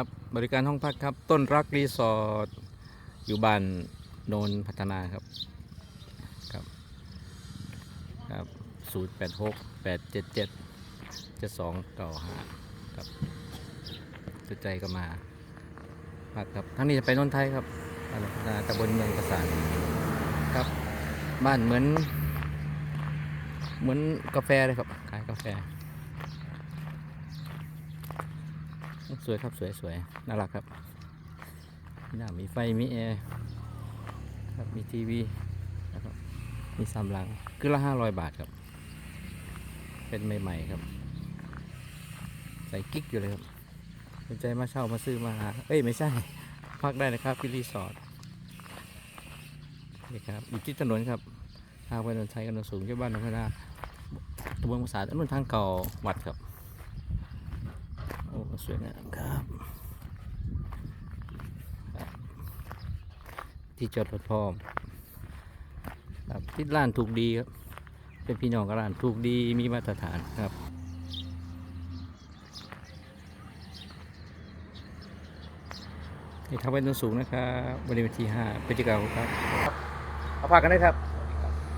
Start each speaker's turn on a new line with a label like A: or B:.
A: ครับบริการห้องพักครับ ต้นรักรีสอร์ทอยู่บ้านโนนพัฒนาครับครับครับศูนย์แปดหกแปดเจ็ดเจ็ดเจ็ดสองเก้าห้าครับสนใจก็มาพักครับทั้งนี้จะไปโนนไทยครับบ้านพัฒนาตำบลเมืองประสานครับ บ้านเหมือน เหมือนกาแฟเลยครับขายกาแฟ สวยครับสวยสวยน่ารักครับมีหน้ามีไฟมีแอร์ครับมีทีวีนะครับมีสามหลังคือละห้าร้อยบาทครับ เป็นใหม่ๆครับ ใส่กิ๊กอยู่เลยครับสนใจมาเช่ามาซื้อมาหาเอ้ยไม่ใช่พักได้นะครับที่รีสอร์ทนี่ครับอยู่ที่ถนนครับทางไปถนนชัยกันนสูงที่บ้านนนทนาตำบลภาษาถนนทางเก่าวัดครับ สวยงามครับ ที่จอดรถพร้อมครับที่ร้านถูกดีครับ เป็นพี่น้องกับร้านถูกดีมีมาตรฐานครับนี่ทำไว้ต้นสูงนะครับบริเวณที่ห้าพฤศจิกายนครับเอาพากันได้ครับ